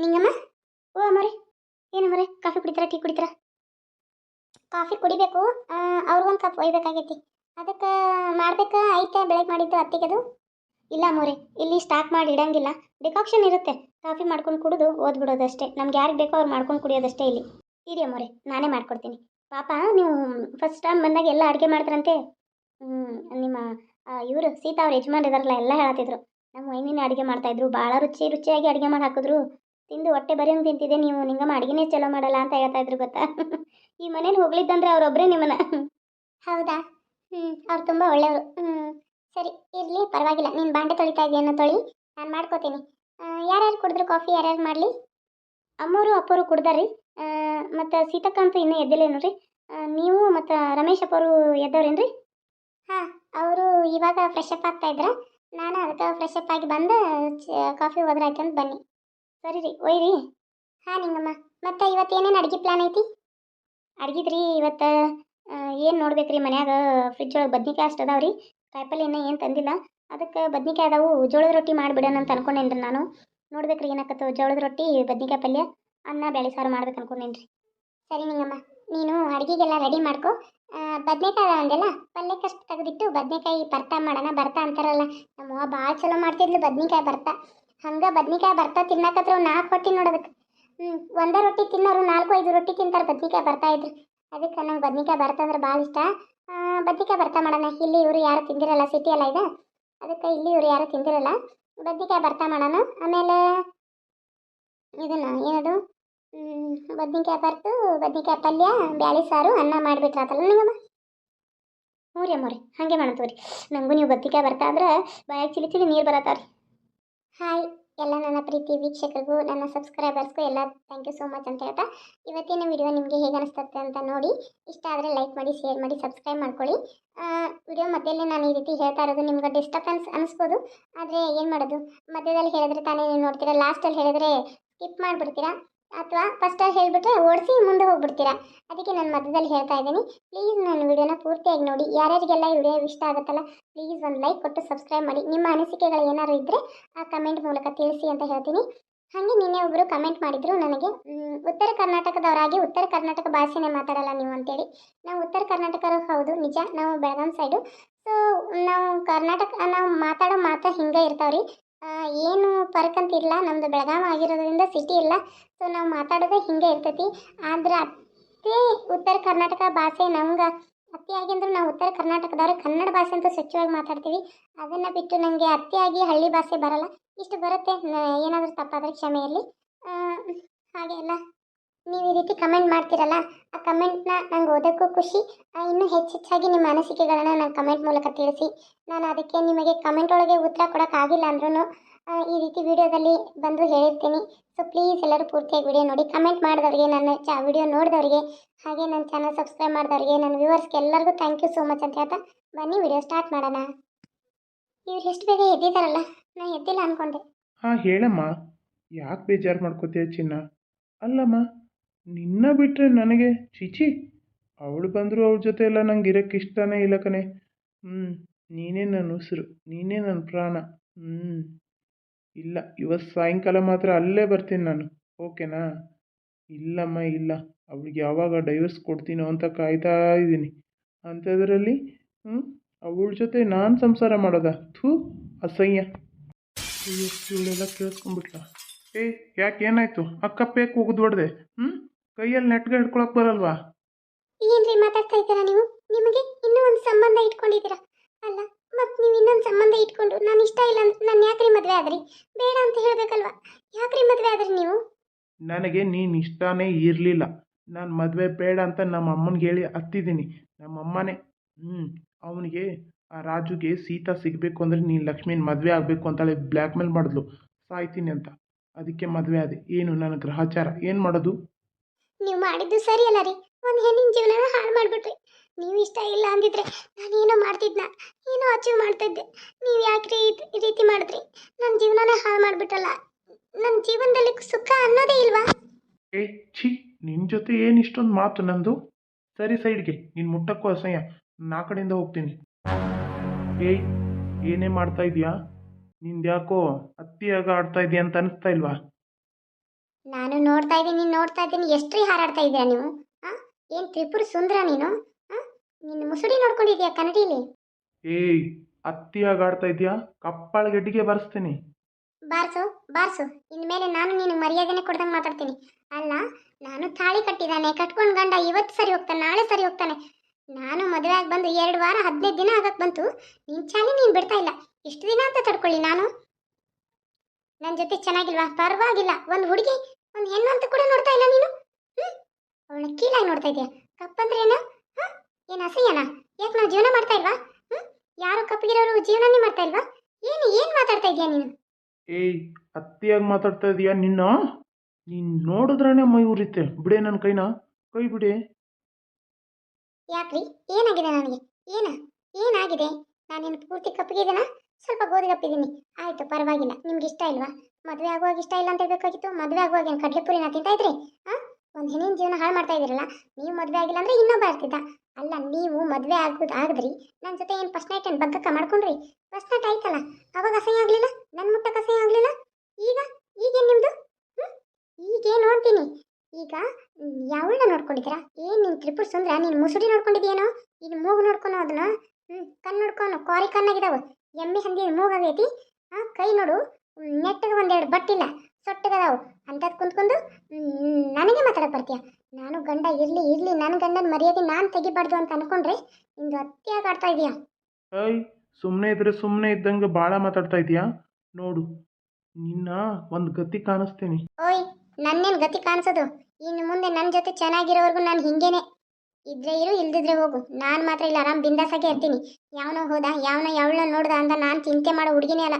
ನಿಂಗಮ್ಮ? ಓ, ಅಮ್ಮರಿ. ಏನು ಮರೆ ಕಾಫಿ ಕುಡಿತೀರಾ, ಟೀ ಕುಡಿತೀರಾ? ಕಾಫಿ ಕುಡಿಬೇಕು. ಅವ್ರಿಗೊಂದು ಕಪ್ ಒಯ್ಬೇಕಾಗೈತಿ. ಅದಕ್ಕೆ ಮಾಡ್ಬೇಕಾ? ಐತೆ ಬೆಳಗ್ಗೆ ಮಾಡಿದ್ದು ಅತ್ತಿಗೆದು. ಇಲ್ಲ ಮೋರೆ ಇಲ್ಲಿ ಸ್ಟಾಕ್ ಮಾಡಿ ಇಡಂಗಿಲ್ಲ. ಡಿಕಾಕ್ಷನ್ ಇರುತ್ತೆ. ಕಾಫಿ ಮಾಡ್ಕೊಂಡು ಕುಡಿದು ಓದ್ಬಿಡೋದಷ್ಟೇ ನಮ್ಗೆ ಯಾರಿಗೆ ಬೇಕೋ ಅವ್ರು ಮಾಡ್ಕೊಂಡು ಕುಡಿಯೋದಷ್ಟೇ ಇಲ್ಲಿ. ಇರಿ ಅಮ್ಮೋರೆ, ನಾನೇ ಮಾಡ್ಕೊಡ್ತೀನಿ. ಪಾಪ, ನೀವು ಫಸ್ಟ್ ಟೈಮ್ ಬಂದಾಗ ಎಲ್ಲ ಅಡುಗೆ ಮಾಡ್ತಾರಂತೆ. ನಿಮ್ಮ ಇವರು, ಸೀತಾ ಅವ್ರ ಯಜಮಾನ್ ಇದಾರಲ್ಲ ಎಲ್ಲ ಹೇಳತ್ತಿದ್ರು. ನಮ್ಮ ವೈನಿನ ಅಡುಗೆ ಮಾಡ್ತಾಯಿದ್ರು ಭಾಳ ರುಚಿ, ರುಚಿಯಾಗಿ ಅಡುಗೆ ಮಾಡಿ ಹಾಕಿದ್ರು. ತಿಂದು ಹೊಟ್ಟೆ ಬರೆಯಂಗೆ ತಿಂತಿದ್ದೆ ನೀವು ನಿಂಗಮ್ಮ ಅಡುಗೆನೇ ಚಲೋ ಮಾಡಲ್ಲ ಅಂತ ಹೇಳ್ತಾ ಇದ್ರು ಗೊತ್ತಾ? ಈ ಮನೇಲಿ ಹೋಗ್ಲಿದ್ದಂದ್ರೆ ಅವ್ರೊಬ್ಬರೇ ನಿಮ್ಮನ್ನ. ಹೌದಾ? ಹ್ಞೂ ಅವ್ರು ತುಂಬ ಒಳ್ಳೆಯವರು. ಹ್ಞೂ ಸರಿ ಇರಲಿ ಪರವಾಗಿಲ್ಲ. ನೀನು ಬಾಂಡೆ ತೊಳಿತಾ ಇದೆಯನ್ನೋ ತೊಳಿ ನಾನು ಮಾಡ್ಕೋತೀನಿ. ಯಾರ್ಯಾರು ಕುಡಿದ್ರು ಕಾಫಿ ಯಾರ್ಯಾರು ಮಾಡಲಿ? ಅಮ್ಮೋರು ಅಪ್ಪೋರು ಕುಡ್ದಾರ್ರಿ. ಮತ್ತು ಸೀತಕ್ಕ ಅಂತೂ ಇನ್ನೂ ಎದ್ದಿಲ್ಲ ರೀ ನೀವು ಮತ್ತು ರಮೇಶ್ ಅಪ್ಪೋರು ಎದ್ದವ್ರೇನು ರೀ ಹಾಂ ಅವರು ಇವಾಗ ಫ್ರೆಶ್ ಅಪ್ ಆಗ್ತಾ ಇದ್ರ. ನಾನು ಅದಕ್ಕೆ ಫ್ರೆಶ್ ಅಪ್ ಆಗಿ ಬಂದು ಚ- ಕಾಫಿ ಹೋದ್ರಾಯ್ತು ಅಂತ ಬನ್ನಿ. ಸರಿ ರೀ, ಒಯ್ರಿ. ಹಾಂ, ನಿಂಗಮ್ಮ. ಮತ್ತೆ ಇವತ್ತು ಏನೇನು ಅಡ್ಗೆ ಪ್ಲ್ಯಾನ್ ಐತಿ? ಅಡ್ಗಿದ್ರಿ ಇವತ್ತು ಏನು ನೋಡ್ಬೇಕು ರೀ ಮನ್ಯಾಗ? ಫ್ರಿಜ್ ಒಳಗೆ ಬದ್ನಿಕಾಯಿ ಅಷ್ಟು ಅದಾವ ರೀ ಕಾಯಿಪಲ್ಲೆ ಇನ್ನೂ ಏನು ತಂದಿಲ್ಲ. ಅದಕ್ಕೆ ಬದ್ನಿಕಾಯಿ ಅದಾವು. ಜೋಳದ ರೊಟ್ಟಿ ಮಾಡಿಬಿಡೋಣ ಅಂತ ಅನ್ಕೊಂಡೇನ್ರಿ ನಾನು. ನೋಡ್ಬೇಕು ರೀ ಏನಾಕತ್ತು ಜೋಳದ ರೊಟ್ಟಿ, ಬದ್ನಿಕಾಯಿ ಪಲ್ಯ, ಅನ್ನ ಬೇಳೆ ಸಾರು ಮಾಡ್ಬೇಕು ಅನ್ಕೊಂಡೇನ್ರಿ. ಸರಿ ನಿಂಗಮ್ಮ, ನೀನು ಅಡುಗೆಗೆಲ್ಲ ರೆಡಿ ಮಾಡ್ಕೊ. ಬದನೆಕಾಯಿ ಅಂದೆಲ್ಲ ಪಲ್ಯಕ್ಕಷ್ಟು ತೆಗೆದಿಟ್ಟು ಬದನೆಕಾಯಿ ಭರ್ತಾ ಮಾಡೋಣ ಭರ್ತಾ ಅಂತಾರಲ್ಲ. ನಮ್ಮವ್ವ ಭಾಳ ಚಲೋ ಮಾಡ್ತಿದ್ಲು, ಬದ್ನಿಕಾಯಿ ಭರ್ತಾ ಹಂಗೆ ಬದ್ನಿಕಾಯಿ ಬರ್ತಾ ತಿನ್ನಕತ್ರ ನಾಲ್ಕು ಹೊಟ್ಟಿ ನೋಡೋದಕ್ಕೆ ಹ್ಞೂ ಒಂದೇ ರೊಟ್ಟಿ ತಿನ್ನೋರು ನಾಲ್ಕು ಐದು ರೊಟ್ಟಿ ತಿಂತಾರೆ ಬದ್ನಿಕಾಯಿ ಬರ್ತಾ ಇದ್ರು. ಅದಕ್ಕೆ ನಂಗೆ ಬದ್ನಿಕಾಯಿ ಬರ್ತಂದ್ರೆ ಭಾಳ ಇಷ್ಟ. ಬದ್ನಿಕಾಯಿ ಬರ್ತಾ ಮಾಡೋಣ. ಇಲ್ಲಿ ಇವರು ಯಾರು ತಿಂದಿರಲ್ಲ ಸಿಟಿ ಎಲ್ಲ ಇದೆ. ಅದಕ್ಕೆ ಇಲ್ಲಿ ಇವರು ಯಾರು ತಿಂದಿರಲ್ಲ. ಬದ್ನಿಕಾಯಿ ಬರ್ತಾ ಮಾಡೋಣ. ಆಮೇಲೆ ಇದನ್ನ ಏನದು? ಬದ್ನಿಕಾಯಿ ಬರ್ತು, ಬದ್ನಿಕಾಯಿ ಪಲ್ಯ, ಬ್ಯಾಳಿ ಸಾರು, ಅನ್ನ ಮಾಡಿಬಿಟ್ರಾತಲ್ಲ ನಿಮ್ಮಮ್ಮ ಹ್ಞೂ ರೀ ಅಮ್ಮ ರೀ ಹಾಗೆ ರೀ ನಮಗೂ ನೀವು ಬದ್ನಿಕಾಯಿ ಬರ್ತಾ ಅಂದ್ರೆ ಬಾಯಾಗ ಚಿಲಿ ಚಿಲಿ ನೀರು ಬರತ್ತಾವ್ರಿ. ಹಾಯ್ ಎಲ್ಲ ನನ್ನ ಪ್ರೀತಿ ವೀಕ್ಷಕರಿಗೂ, ನನ್ನ ಸಬ್ಸ್ಕ್ರೈಬರ್ಸ್ಗೂ ಎಲ್ಲ ಥ್ಯಾಂಕ್ ಯು ಸೋ ಮಚ್ ಅಂತ ಹೇಳ್ತಾ, ಇವತ್ತಿನ ವಿಡಿಯೋ ನಿಮಗೆ ಹೇಗೆ ಅನಿಸ್ತದೆ ಅಂತ ನೋಡಿ, ಇಷ್ಟ ಆದರೆ ಲೈಕ್ ಮಾಡಿ ಶೇರ್ ಮಾಡಿ ಸಬ್ಸ್ಕ್ರೈಬ್ ಮಾಡ್ಕೊಳ್ಳಿ. ವಿಡಿಯೋ ಮಧ್ಯದಲ್ಲಿ ನಾನು ಈ ರೀತಿ ಹೇಳ್ತಾ ಇರೋದು ನಿಮ್ಗೆ ಡಿಸ್ಟರ್ಬೆನ್ಸ್ ಅನಿಸ್ಬೋದು, ಆದರೆ ಏನು ಮಾಡೋದು? ಮಧ್ಯದಲ್ಲಿ ಹೇಳಿದ್ರೆ ತಾನೇ ನೀವು ನೋಡ್ತೀರಾ ಲಾಸ್ಟಲ್ಲಿ ಹೇಳಿದ್ರೆ ಸ್ಕಿಪ್ ಮಾಡಿಬಿಡ್ತೀರಾ? ಅಥವಾ ಫಸ್ಟಾಗಿ ಹೇಳಿಬಿಟ್ರೆ ಓಡಿಸಿ ಮುಂದೆ ಹೋಗ್ಬಿಡ್ತೀರಾ? ಅದಕ್ಕೆ ನಾನು ಮಧ್ಯದಲ್ಲಿ ಹೇಳ್ತಾ ಇದ್ದೀನಿ. ಪ್ಲೀಸ್ ನನ್ನ ವಿಡಿಯೋನ ಪೂರ್ತಿಯಾಗಿ ನೋಡಿ. ಯಾರ್ಯಾರಿಗೆಲ್ಲ ಈ ವಿಡಿಯೋ ಇಷ್ಟ ಆಗುತ್ತಲ್ಲ ಪ್ಲೀಸ್ ಒಂದು ಲೈಕ್ ಕೊಟ್ಟು ಸಬ್ಸ್ಕ್ರೈಬ್ ಮಾಡಿ. ನಿಮ್ಮ ಅನಿಸಿಕೆಗಳು ಏನಾದ್ರು ಇದ್ದರೆ ಆ ಕಮೆಂಟ್ ಮೂಲಕ ತಿಳಿಸಿ ಅಂತ ಹೇಳ್ತೀನಿ. ಹಾಗೆ ನಿನ್ನೆ ಒಬ್ಬರು ಕಮೆಂಟ್ ಮಾಡಿದರು ನನಗೆ ಉತ್ತರ ಕರ್ನಾಟಕದವರಾಗಿ ಉತ್ತರ ಕರ್ನಾಟಕ ಭಾಷೆನೇ ಮಾತಾಡಲ್ಲ ನೀವು ಅಂತೇಳಿ. ನಾವು ಉತ್ತರ ಕರ್ನಾಟಕರು ಹೌದು, ನಿಜ. ನಾವು ಬೆಳಗಾಂ ಸೈಡು ಸೊ ನಾವು ಕರ್ನಾಟಕ, ನಾವು ಮಾತಾಡೋ ಮಾತು ಹಿಂಗೆ ಇರ್ತಾವ್ರಿ. ಏನು ಫರ್ಕ್ ಅಂತ ಇಲ್ಲ. ನಮ್ಮದು ಬೆಳಗಾವಿ ಆಗಿರೋದ್ರಿಂದ ಸಿಟಿ ಇಲ್ಲ. ಸೊ ನಾವು ಮಾತಾಡೋದೇ ಹಿಂಗೆ ಇರ್ತೈತಿ. ಆದ್ರೆ ಅತಿ ಉತ್ತರ ಕರ್ನಾಟಕ ಭಾಷೆ ನಮ್ಗೆ ಅತಿಯಾಗಿ ನಾವು ಉತ್ತರ ಕರ್ನಾಟಕದವ್ರು. ಕನ್ನಡ ಭಾಷೆ ಅಂತೂ ಸ್ವಚ್ಛವಾಗಿ ಮಾತಾಡ್ತೀವಿ. ಅದನ್ನು ಬಿಟ್ಟು ನನಗೆ ಅತಿಯಾಗಿ ಹಳ್ಳಿ ಭಾಷೆ ಬರಲ್ಲ. ಇಷ್ಟು ಬರುತ್ತೆ. ಏನಾದರೂ ತಪ್ಪಾದರೆ ಕ್ಷಮೆ ಇರಲಿ ಹಾಗೆ ಎಲ್ಲ ನೀವು ಈ ರೀತಿ ಕಮೆಂಟ್ ಮಾಡ್ತೀರಲ್ಲ, ಆ ಕಮೆಂಟ್ನ ನಂಗೆ ಓದೋಕ್ಕೂ ಖುಷಿ. ಇನ್ನೂ ಹೆಚ್ಚೆಚ್ಚಾಗಿ ನಿಮ್ಮ ಅನಿಸಿಕೆಗಳನ್ನ ನಂಗೆ ಕಮೆಂಟ್ ಮೂಲಕ ತಿಳಿಸಿ. ನಾನು ಅದಕ್ಕೆ ನಿಮಗೆ ಕಮೆಂಟ್ ಒಳಗೆ ಉತ್ತರ ಕೊಡೋಕ್ಕಾಗಿಲ್ಲ ಅಂದ್ರೂ ಈ ರೀತಿ ವಿಡಿಯೋದಲ್ಲಿ ಬಂದು ಹೇಳಿರ್ತೀನಿ. ಸೊ ಪ್ಲೀಸ್ ಎಲ್ಲರೂ ಪೂರ್ತಿಯಾಗಿ ವಿಡಿಯೋ ನೋಡಿ. ಕಮೆಂಟ್ ಮಾಡಿದವ್ರಿಗೆ, ನನ್ನ ಚ, ವಿಡಿಯೋ ನೋಡಿದವ್ರಿಗೆ, ಹಾಗೆ ನನ್ನ ಚಾನಲ್ ಸಬ್ಸ್ಕ್ರೈಬ್ ಮಾಡಿದವ್ರಿಗೆ, ನನ್ನ ವ್ಯೂವರ್ಸ್ಗೆ ಎಲ್ಲರಿಗೂ ಥ್ಯಾಂಕ್ ಯು ಸೋ ಮಚ್ ಅಂತ ಹೇಳ್ತಾ ಬನ್ನಿ, ವಿಡಿಯೋ ಸ್ಟಾರ್ಟ್ ಮಾಡೋಣ. ಇವ್ರು ಎಷ್ಟು ಬೇಗ ಎದ್ದಿದ್ದಾರಲ್ಲ, ನಾ ಎದ್ದಿಲ್ಲ ಅಂದ್ಕೊಂಡೆ ಹಾಂ, ಹೇಳಮ್ಮ. ಯಾಕೆ ಬೇಜಾರು ಮಾಡ್ಕೋತೀಯ ಚಿನ್ನ? ಅಲ್ಲಮ್ಮ. ನಿನ್ನ ಬಿಟ್ಟರೆ ನನಗೆ? ಚಿಚಿ ಅವಳು ಬಂದರೂ ಅವಳ ಜೊತೆ ಎಲ್ಲ ನಂಗೆ ಇರೋಕ್ಕೆ ಇಷ್ಟನೇ ಇಲ್ಲ ಕಣೆ. ಹ್ಞೂ ನೀನೇ ನನ್ನ ಉಸಿರು, ನೀನೇ ನನ್ನ ಪ್ರಾಣ. ಹ್ಞೂ ಇಲ್ಲ, ಇವತ್ತು ಸಾಯಂಕಾಲ ಮಾತ್ರ ಅಲ್ಲೇ ಬರ್ತೀನಿ ನಾನು. ಓಕೆನಾ? ಇಲ್ಲಮ್ಮ, ಇಲ್ಲ. ಅವಳಿಗೆ ಯಾವಾಗ ಡೈವರ್ಸ್ ಕೊಡ್ತೀನೋ ಅಂತ ಕಾಯ್ತಾ ಇದ್ದೀನಿ. ಅಂಥದ್ರಲ್ಲಿ ಹ್ಞೂ ಅವಳ ಜೊತೆ ನಾನು ಸಂಸಾರ ಮಾಡೋದಾ? ಥೂ, ಅಸಹ್ಯ. ಇವಳೆಲ್ಲ ಕೇಳಿಸ್ಕೊಂಡ್ಬಿಟ್ಲ? ಏಯ್ ಯಾಕೆ ಏನಾಯಿತು? ಅಕ್ಕ ಪೇಕ್ ಹೋಗುದು ಹೊಡೆದೆ? ಹ್ಞೂ ಕೈಯಲ್ಲಿ ನೆಟ್ಗೆ ಹಿಡ್ಕೊಳಕ್ ಬರಲ್ವಾ? ಏನ್ರಿ ಮಾತಾಡ್ತಾ ಇದ್ದೀರಾ ನೀವು? ನಿಮಗೆ ಇನ್ನೂ ಒಂದು ಸಂಬಂಧ ಇಟ್ಕೊಂಡಿದ್ದೀರಾ? ಅಲ್ಲ ಮತ್ತೆ ನೀವು ಇನ್ನೊಂದು ಸಂಬಂಧ ಇಟ್ಕೊಂಡು ನಾನು ಇಷ್ಟ ಇಲ್ಲ ಅಂತ ನಾನು ಯಾಕ್ರಿ ಮದುವೆ ಆದ್ರಿ? ಬೇಡ ಅಂತ ಹೇಳ್ಬೇಕಲ್ವಾ? ಯಾಕ್ರಿ ಮದುವೆ ಆದ್ರಿ ನೀವು? ನನಗೆ ನೀನು ಇಷ್ಟನೇ ಇರಲಿಲ್ಲ. ನಾನು ಮದುವೆ ಬೇಡ ಅಂತ ನಮ್ಮ ಅಮ್ಮನಿಗೆ ಹೇಳಿ ಹತ್ತಿದ್ದೀನಿ. ನಮ್ಮ ಅಮ್ಮನೇ ಹ್ಞೂ ಅವನಿಗೆ ಆ ರಾಜುಗೆ ಸೀತಾ ಸಿಗಬೇಕು ಅಂದರೆ ನೀನು ಲಕ್ಷ್ಮೀನ ಮದುವೆ ಆಗಬೇಕು ಅಂತೇಳಿ ಬ್ಲ್ಯಾಕ್ ಮೇಲ್ ಮಾಡಿದ್ಲು. ಸಾಯ್ತೀನಿ ಅಂತ. ಅದಕ್ಕೆ ಮದುವೆ ಆದೆ. ಏನು ನನ್ನ ಗ್ರಹಚಾರ? ಏನು ಮಾಡೋದು? ನೀವು ಮಾಡಿದ್ದು ಸರಿ ಅಲ್ಲ ರೀ. ಒಂದು ಹೆಣ್ಣಿನ ಜೀವನ ಹಾಳು ಮಾಡಿಬಿಟ್ರಿ. ನೀವು ಇಷ್ಟ ಇಲ್ಲ ಅಂದಿದ್ರೆ ನಾನೇನೋ ಮಾಡ್ತಿದ್ನ, ಏನೋ ಅಚೀವ್ ಮಾಡ್ತಿದ್ದೆ. ನೀವು ಯಾಕ್ರಿ ಈ- ಈ ರೀತಿ ಮಾಡಿದ್ರಿ? ನನ್ನ ಜೀವನನೇ ಹಾಳು ಮಾಡಿಬಿಟ್ಟಲ್ಲ. ನನ್ನ ಜೀವನದಲ್ಲಿ ಸುಖ ಅನ್ನೋದೇ ಇಲ್ವಾ? ಏ, ಛೀ ನಿನ್ನ ಜೊತೆ ಏನು ಇಷ್ಟೊಂದು ಮಾತು ನಂದು? ಸರಿ ಸೈಡ್ಗೆ, ನೀನು ಮುಟ್ಟಕ್ಕೂ ಅಸಹ್ಯ. ನಾ ಕಡೆಯಿಂದ ಹೋಗ್ತೀನಿ. ಏಯ್, ಏನೇ ಮಾಡ್ತಾ ಇದೀಯಾ? ನಿಂದು ಯಾಕೋ ಅತ್ತಿಯಾಗ ಆಡ್ತಾ ಇದೆಯಾ ಅಂತ ಅನಿಸ್ತಾ ಇಲ್ವಾ? ನಾನು ನೋಡ್ತಾ ಇದ್ದೀನಿ ನೋಡ್ತಾ ಇದ್ದೀನಿ. ಎಷ್ಟ್ರಿ ಹಾರಾಡ್ತಾ ಇದ್ದೀರಾ ನೀವು? ಹಾಂ ಏನು ತ್ರಿಪುರ ಸುಂದರ ನೀನು? ಹಾಂ ನಿನ್ನ ಮುಸುಡಿ ನೋಡ್ಕೊಂಡಿದ್ಯಾ ಕನ್ನಡಿಲಿ? ಏಯ್ ಅತ್ತಿಯಾಗಿ ಆಡ್ತಾ ಇದೆಯಾ ಕಪ್ಪಾಳ ಗೆಡ್ಡಿಗೆ ಬರ್ಸ್ತೀನಿ. Bars bars. ಇನ್ಮೇಲೆ ನಾನು ನೀನು ಮರ್ಯಾದೆನೆ ಕೊಡ್ದಂಗೆ ಮಾತಾಡ್ತೀನಿ. ಅಲ್ಲ ನಾನು ತಾಳಿ ಕಟ್ಟಿದ್ದಾನೆ ಕಟ್ಕೊಂಡು ಗಂಡ ಇವತ್ತು ಸರಿ ಹೋಗ್ತಾನೆ ನಾಳೆ ಸರಿ ಹೋಗ್ತಾನೆ. ನಾನು ಮದುವೆ ಆಗಿ ಬಂದು ಎರಡು ವಾರ ಹದಿನೈದು ದಿನ ಆಗಕ್ಕೆ ಬಂತು. ನಿನ್ನ ಚಾಲಿ ನೀನು ಬಿಡ್ತಾ ಇಲ್ಲ. ಎಷ್ಟು ದಿನ ಅಂತ ತಡ್ಕೊಳ್ಳಿ ನಾನು? ನನ್ನ ಜೊತೆ ಚೆನ್ನಾಗಿಲ್ವಾ? ಪರವಾಗಿಲ್ಲ. ಒಂದು ಹುಡುಗಿ ಒಂದು ಹೆಣ್ಣು ಅಂತ ಕೂಡ ನೋಡ್ತಾ ಇಲ್ಲ ನೀನು? ಹ್ಞೂ ಅವಳನ್ನ ಕೀಳಾಗಿ ನೋಡ್ತಾ ಇದೆಯಾ? ಕಪ್ಪಂದ್ರೆ ಏನು? ಹಾಂ? ಏನು ಅಸಹ್ಯನಾ? ಯಾಕೆ ನಾವು ಜೀವನ ಮಾಡ್ತಾ ಇಲ್ವಾ? ಹ್ಞೂ ಯಾರು ಕಪ್ಪಗಿರೋರು ಜೀವನನೇ ಮಾಡ್ತಾ ಇಲ್ವಾ? ಏನು ಏನು ಮಾತಾಡ್ತಾ ಇದ್ದೀಯಾ ನೀನು? ಏಯ್ ಅತ್ತಿಯಾಗಿ ಮಾತಾಡ್ತಾ ಇದೀಯಾ ನಿನ್ನ? ನೀನ್ ನೋಡಿದ್ರೇ ಮೈ ಉರಿತೆ. ಬಿಡೆ ನನ್ನ ಕೈನ. ಕೈ ಬಿಡಿ. ಯಾಕ್ರಿ? ಏನಾಗಿದೆ ನನಗೆ? ಏನ? ಏನಾಗಿದೆ? ನಾನೇನು ಪೂರ್ತಿ ಕಪ್ಪಗಿದ್ದೀನ ಸ್ವಲ್ಪ ಗೋಧಿ ಕಪ್ಪಿದ್ದೀನಿ ಆಯ್ತು, ಪರವಾಗಿಲ್ಲ. ನಿಮ್ಗೆ ಇಷ್ಟ ಇಲ್ವಾ? ಮದುವೆ ಆಗುವಾಗ ಇಷ್ಟ ಇಲ್ಲ ಅಂತ ಹೇಳ್ಬೇಕಾಗಿತ್ತು. ಮದುವೆ ಆಗುವಾಗ ಏನು ಕಡಲೆಪುರಿನ ತಿಂತಾ ಇದ್ರಿ? ಹಾಂ? ಒಂದು ಹೆಣ್ಣಿನ ಜೀವನ ಹಾಳು ಮಾಡ್ತಾ ಇದ್ದೀರಲ್ಲ? ನೀವು ಮದುವೆ ಆಗಿಲ್ಲ ಅಂದ್ರೆ ಇನ್ನೊಬ್ಬ ಆಗ್ತಿದ್ದ. ಅಲ್ಲ, ನೀವು ಮದುವೆ ಆಗೋದು ಆಗದ್ರಿ ನನ್ನ ಜೊತೆ ಏನು ಫಸ್ಟ್ ನೈಟ್ ಏನು ಬಗ್ಗಕ್ಕ ಮಾಡ್ಕೊಂಡ್ರಿ? ಫಸ್ಟ್ ನೈಟ್ ಆಯ್ತಲ್ಲ? ಅವಾಗ ಅಸಹ್ಯ ಆಗಲಿಲ್ಲ? ನನ್ನ ಮುಟ್ಟಕ್ಕೆ ಅಸಹ್ಯ ಆಗಲಿಲ್ಲ? ಈಗ? ಈಗೇನು ನಿಮ್ಮದು ಈಗೇನು ಅಂತೀನಿ ಈಗ ಯಾವಳ ನೋಡ್ಕೊಂಡಿದ್ದೀರಾ? ಏನು ನಿನ್ನ ತ್ರಿಪುರ ಸುಂದ್ರ? ನೀನು ಮುಸುಡಿ ನೋಡ್ಕೊಂಡಿದ್ಯೇನೋ? ಇನ್ನು ಮೂಗು ನೋಡ್ಕೊನೋ ಅದನ್ನ ಹ್ಞೂ ಕಣ್ಣು ನೋಡ್ಕೊನು? ಕ್ವಾರಿ ಕಣ್ಣಾಗಿದಾವೆ. ಎಮ್ಮೆ ಹಂದಿ ಮೂಗಾಗೈತಿ ಆ ಕೈ ನೋಡು ನೆಟ್ಟಗೆ ಒಂದೆರಡು ಬಟ್ಟಿಲ್ಲ ಸೊಟ್ಟಗದಾವು. ಅಂತದ್ ಕುಂತ್ಕೊಂಡು ನನಗೆ ಮಾತಾಡಕ್ಕೆ ಬರ್ತೀಯ? ನಾನು ಗಂಡ ಇರಲಿ ಇರಲಿ ನನ್ನ ಗಂಡನ ಮರ್ಯಾದೆ ನಾನು ತೆಗಿಬಾರ್ದು ಅಂತ ಅನ್ಕೊಂಡ್ರೆ ನಿಂದು ಅತ್ಯಾಗ ಆಡ್ತಾ ಇದೀಯಾ? ಏಯ್ ಸುಮ್ಮನೆ ಇದ್ರೆ ಸುಮ್ಮನೆ ಇದ್ದಂಗೆ ಭಾಳ ಮಾತಾಡ್ತಾ ಇದೀಯಾ? ನೋಡು ನಿನ್ನ ಒಂದು ಗತಿ ಕಾಣಿಸ್ತೀನಿ. ಓಯ್ ನನ್ನೇನು ಗತಿ ಕಾಣಿಸೋದು? ಇನ್ನು ಮುಂದೆ ನನ್ನ ಜೊತೆ ಚೆನ್ನಾಗಿರೋವರೆಗೂ ನಾನು ಹಿಂಗೇನೆ. ಇದ್ರೆ ಇರು, ಇಲ್ದಿದ್ರೆ ಹೋಗು. ನಾನು ಮಾತ್ರ ಇಲ್ಲ ಆರಾಮ್ ಬಿಂದಾಸಾಗೆ ಇರ್ತೀನಿ. ಯಾವನೋ ಹೋದ, ಯಾವನೋ ಯಾವಳ ನೋಡ್ದ ಅಂತ ನಾನು ಚಿಂತೆ ಮಾಡೋ ಹುಡುಗಿನೇ ಅಲ್ಲ.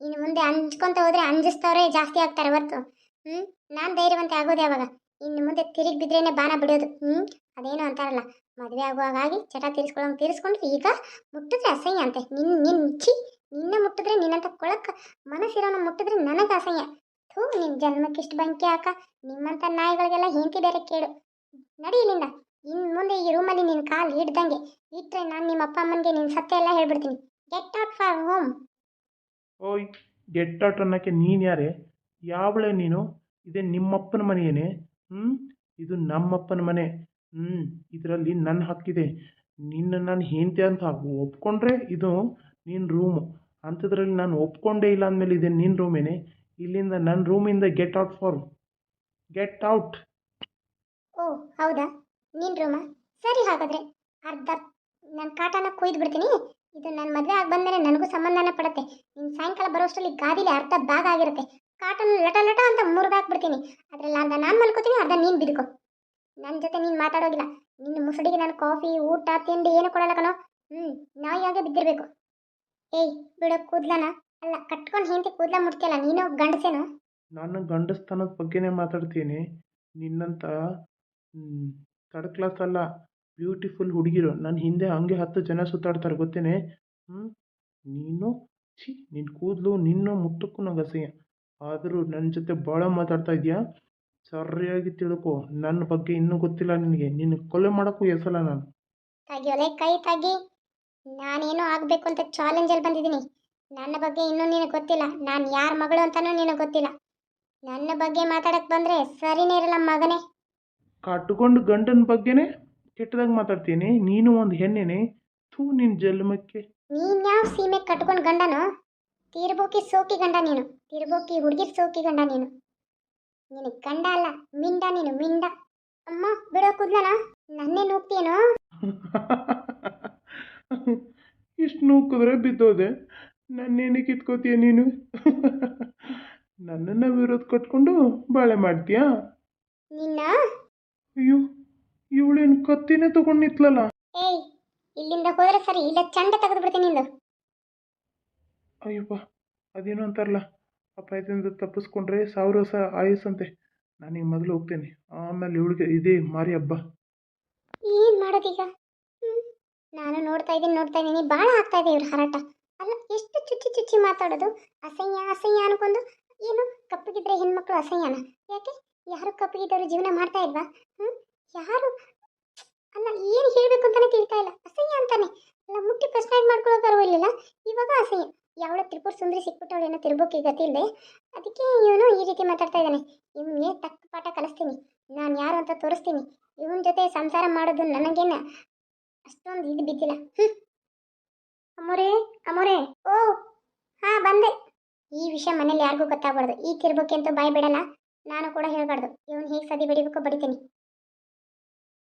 ಇನ್ನು ಮುಂದೆ ಅಂಜ್ಕೊಂತ ಹೋದ್ರೆ ಅಂಜಿಸ್ತವ್ರೆ ಜಾಸ್ತಿ ಆಗ್ತಾರೆ ಹೊರ್ತು. ಹ್ಮ್? ನಾನು ಧೈರ್ಯವಂತೆ ಆಗೋದೆ ಯಾವಾಗ? ಇನ್ನು ಮುಂದೆ ತಿರುಗಿ ಬಿದ್ರೇನೆ ಬಾಣ ಬಿಡೋದು. ಹ್ಞೂ ಅದೇನು ಅಂತಾರಲ್ಲ. ಮದುವೆ ಆಗುವಾಗ ಆಗಿ ಚಟ ತೀರಿಸ್ಕೊಳ್ಳೋಂಗೆ ತೀರಿಸ್ಕೊಂಡು ಈಗ ಮುಟ್ಟಿದ್ರೆ ಅಸಹ್ಯ ಅಂತೆ. ನಿನ್ನ ನಿನ್ನ ಚಿ ನಿನ್ನ ಮುಟ್ಟಿದ್ರೆ ನಿನ್ನಂತ ಕೊಳಕ್ಕೆ ಮನಸ್ಸಿರೋನ ಮುಟ್ಟಿದ್ರೆ ನನಗೆ ಅಸಹ್ಯ. ಥೂ ನಿನ್ನ ಜನ್ಮಕ್ಕೆ ಇಷ್ಟು ಬಂಕಿ ಹಾಕ. ನಿಮ್ಮಂಥ ನಾಯಿಗಳಿಗೆಲ್ಲ ಹೆಂಡತಿ ಬೇರೆ ಕೇಳು ನಡಿ ಇಲ್ಲಿಂದ. ಇನ್ನು ಮುಂದೆ ಈ ರೂಮಲ್ಲಿ ನಿನ್ನ ಕಾಲು ಹಿಡ್ದಂಗೆ ಇಟ್ಟರೆ ನಾನು ನಿಮ್ಮ ಅಪ್ಪ ಅಮ್ಮನಿಗೆ ನಿನ್ನ ಸತ್ಯ ಎಲ್ಲ ಹೇಳ್ಬಿಡ್ತೀನಿ. ಗೆಟ್ ಔಟ್ ಫಾರ್ ಹೋಮ್ ಓಯ್ ಗೆಟ್ ಔಟ್ ಅನ್ನೋಕ್ಕೆ ನೀನು ಯಾರೇ? ಯಾವಳೆ ನೀನು? ಇದೇ ನಿಮ್ಮಪ್ಪನ ಮನೆಯೇನೆ? ಹ್ಞೂ ಇದು ನಮ್ಮಪ್ಪನ ಮನೆ. ಹ್ಞೂ ಇದರಲ್ಲಿ ನನ್ನ ಹಕ್ಕಿದೆ. ನಿನ್ನ ನಾನು ಹೆಂಡತಿ ಅಂತ ಒಪ್ಕೊಂಡ್ರೆ ಇದು ನಿನ್ನ ರೂಮು ಅಂಥದ್ರಲ್ಲಿ ನಾನು ಒಪ್ಕೊಂಡೇ ಇಲ್ಲ ಅಂದಮೇಲೆ ಇದೆ ನಿನ್ನ ರೂಮೇನೆ ಇಲ್ಲಿಂದ ನನ್ನ ರೂಮಿಂದ get out for get out ಓ ಹೌದಾ? ನಿನ್ನ ರೂಮ? ಸರಿ ಹಾಗಾದ್ರೆ. ಅರ್ಧ ನನ್ನ ಕಾಟನ ಕೊಯ್ದು ಬಿಡ್ತೀನಿ ಇದು ನನ್ನ ಮದುವೆ ಆಗಿ ಬಂದರೆ ನನಗೂ ಸಂಬಂಧನ ಪಡುತ್ತೆ. ನಿನ್ನ ಸಾಯಂಕಾಲ ಬರೋಷ್ಟರಲ್ಲಿ ಗಾದಿಲಿ ಅರ್ಧ ಬ್ಯಾಗ್ ಆಗಿರುತ್ತೆ. ಕಾಟನ್ ಲಟ ಲಟ ಅಂತ ಮುರಿದಾಕ್ಬಿಡ್ತೀನಿ. ಅದ್ರಲ್ಲಿ ಅರ್ಧ ನಾನು ಮಲ್ಕೋತೀನಿ, ಅರ್ಧ ನೀನು ಬಿದ್ಕೋ. ನನ್ನ ಜೊತೆ ನೀನು ಮಾತಾಡೋಗಿಲ್ಲ. ನಿನ್ನ ಮುಸುಡಿಗೆ ನಾನು ಕಾಫಿ, ಊಟ, ತಿಂಡಿ ಏನು ಕೊಡಲ್ಲ ಕಣೋ. ಹ್ಞೂ ನಾಯಿಯಾಗೆ ಬಿದ್ದಿರಬೇಕು. ಏಯ್, ಬಿಡೋ, ಕೂದ್ಲನ? ಅಲ್ಲ, ಕಟ್ಕೊಂಡು ಹೆಂಡತಿ ಕೂದ್ಲ ಮುಟ್ತಿಯಲ್ಲ, ನೀನು ಗಂಡಸೇನು? ನಾನು ಗಂಡಸ್ತನದ ಬಗ್ಗೆನೇ ಮಾತಾಡ್ತೀನಿ. ನಿನ್ನಂಥ ಥರ್ಡ್ ಕ್ಲಾಸ್ ಅಲ್ಲ ಬ್ಯೂಟಿಫುಲ್ ಹುಡುಗಿರು. ನನ್ನ ಹಿಂದೆ ಹಂಗೆ ಹತ್ತು ಜನ ಸುತ್ತಾಡ್ತಾರೆ, ಗೊತ್ತೇನೆ? ಹ್ಞೂ ನೀನು, ಛೀ ನಿನ್ನ ಕೂದಲು, ನಿನ್ನ ಮುಟ್ಟಕ್ಕೂ ನಂಗೆ ಅಸಹ್ಯ. ಆದರೂ ನನ್ನ ಜೊತೆ ಭಾಳ ಮಾತಾಡ್ತಾ ಇದೆಯಾ? ಸರಿಯಾಗಿ ತಿಳ್ಕೊ. ನನ್ನ ಬಗ್ಗೆ ಇನ್ನೂ ಗೊತ್ತಿಲ್ಲ ನಿನಗೆ. ನಿನ್ನ ಕೊಲೆ ಮಾಡೋಕ್ಕೂ ಎಸಲ್ಲ ನಾನು. ತೆಗಿಯೋಲೆ ಕೈ ತಗಿ. ನಾನೇನು ಆಗಬೇಕು ಅಂತ ಚಾಲೆಂಜಲ್ಲಿ ಬಂದಿದ್ದೀನಿ. ನನ್ನ ಬಗ್ಗೆ ಇನ್ನೂ ನಿನಗೆ ಗೊತ್ತಿಲ್ಲ. ನಾನು ಯಾರ ಮಗಳು ಅಂತಲೂ ನಿನಗೆ ಗೊತ್ತಿಲ್ಲ. ನನ್ನ ಬಗ್ಗೆ ಮಾತಾಡಕ್ಕೆ ಬಂದರೆ ಸರಿನೇ ಇರಲ್ಲ ಮಗನೇ. ಕಟ್ಕೊಂಡು ಗಂಡನ ಬಗ್ಗೆನೇ ಕೆಟ್ಟದಾಗಿ ಮಾತಾಡ್ತೀನಿ. ನೀನು ಒಂದು ಹೆಣ್ಣೆನೆ. ಥೂ ನಿನ್ನ ಜನ್ಮಕ್ಕೆ. ನೀನ್ ಯಾವ ಸೀಮೆ ಕಟ್ಕೊಂಡು ಗಂಡನು? ತಿರ್ಬೋಕಿ ಸೋಕಿ ಗಂಡ ನೀನು. ತಿರ್ಬೋಕಿ ಹುಡುಗಿ ಸೋಕಿ ಗಂಡ ನೀನು. ನೀನು ಗಂಡ ಅಲ್ಲ ಮಿಂಡ ನೀನು ಮಿಂಡ. ಅಮ್ಮ ಬಿಡೋ ಕೂದ್ಲನ? ನನ್ನೇ ನೂಗ್ತೀನೋ ಇಷ್ಟು ನೂಕಿದ್ರೆ ಬಿದ್ದೋದೆ. ನನ್ನೇನು ಕಿತ್ಕೋತೀಯ ನೀನು? ನನ್ನನ್ನು ವಿರೋಧ ಕಟ್ಕೊಂಡು ಬಾಳೆ ಮಾಡ್ತೀಯಾ? ನಿನ್ನ? ಅಯ್ಯೋ ಇವಳೇನು ಕತ್ತಿನೇ ತಗೊಂಡು ನಿಂತ್ಲಲ್ಲ ಏಯ್ ಇಲ್ಲಿಂದ ಹೋದ್ರೆ ಸರಿ ಇಲ್ಲ ಚಂಡ ತೆಗೆದು ಬಿಡ್ತೀನಿ ನಿಂದು. ಅಯ್ಯಪ್ಪ ಅದೇನು ಅಂತಾರಲ್ಲ ಅಪಾಯದಿಂದ ತಪ್ಪಿಸ್ಕೊಂಡ್ರೆ ಸಾವಿರ ವರ್ಷ ಆಯಸ್ಸಂತೆ. ನಾನೀಗ ಮೊದಲು ಹೋಗ್ತೇನೆ. ಆಮೇಲೆ ಇವಳಿಗೆ ಇದೇ ಮಾರಿ ಹಬ್ಬ. ಏನು ಮಾಡೋದೀಗ. ನಾನು ನೋಡ್ತಾ ಇದ್ದೀನಿ ನೋಡ್ತಾ ಇದ್ದೀನಿ. ಭಾಳ ಆಗ್ತಾ ಇದೆ ಇವ್ರ ಹರಾಟ. ಅಲ್ಲ ಎಷ್ಟು ಚುಚ್ಚಿ ಚುಚ್ಚಿ ಮಾತಾಡೋದು? ಅಸಹ್ಯ ಅಸಹ್ಯ ಅನ್ಕೊಂಡು ಏನು ಕಪ್ಪಗಿದ್ರೆ ಹೆಣ್ಮಕ್ಳು ಅಸಹ್ಯನ? ಯಾಕೆ? ಯಾರು ಕಪ್ಪಗಿದ್ದವರು ಜೀವನ ಮಾಡ್ತಾ ಇಲ್ವಾ? ಹ್ಮ್? ಯಾರು? ಅಲ್ಲ, ಏನು ಹೇಳಬೇಕು ಅಂತಾನೆ ತಿಳ್ತಾ ಇಲ್ಲ. ಅಸಹ್ಯ ಅಂತಾನೆ. ಅಲ್ಲ, ಮುಟ್ಟಿ ಪ್ರಶ್ನೆ ಮಾಡ್ಕೊಳ್ಳೋಕೆ ಬರಲಿಲ್ಲ ಇವಾಗ ಅಸಹ್ಯ. ಯಾವಳ ತ್ರಿಪುರ ಸುಂದರಿ ಸಿಕ್ಬಿಟ್ಟವಳು ಏನೋ ತಿರ್ಬೋಕೆ ಗತಿ ಇಲ್ಲದೆ ಅದಕ್ಕೆ ಇವನು ಈ ರೀತಿ ಮಾತಾಡ್ತಾ ಇದ್ದಾನೆ. ಇವನಿಗೆ ತಕ್ಕ ಪಾಠ ಕಲಿಸ್ತೀನಿ. ನಾನು ಯಾರು ಅಂತ ತೋರಿಸ್ತೀನಿ. ಇವನ ಜೊತೆ ಸಂಸಾರ ಮಾಡೋದು ನನಗೇನು ಅಷ್ಟೊಂದು ಇದು ಬಿದ್ದಿಲ್ಲ. ಹ್ಞೂ ಅಮ್ಮೋರೇ ಓ, ಹಾಂ, ಬಂದೆ. ಈ ವಿಷಯ ಮನೇಲಿ ಯಾರಿಗೂ ಗೊತ್ತಾಗ್ಬಾರ್ದು. ಈ ತಿರ್ಬೋಕೆ ಅಂತೂ ಬಾಯಿ ಬಿಡಲ್ಲ ನಾನು ಕೂಡ ಹೇಳಬಾರ್ದು. ಇವನು ಹೇಗೆ ಸದಿ ಬಡಿಬೇಕೋ ಬಡಿತೀನಿ.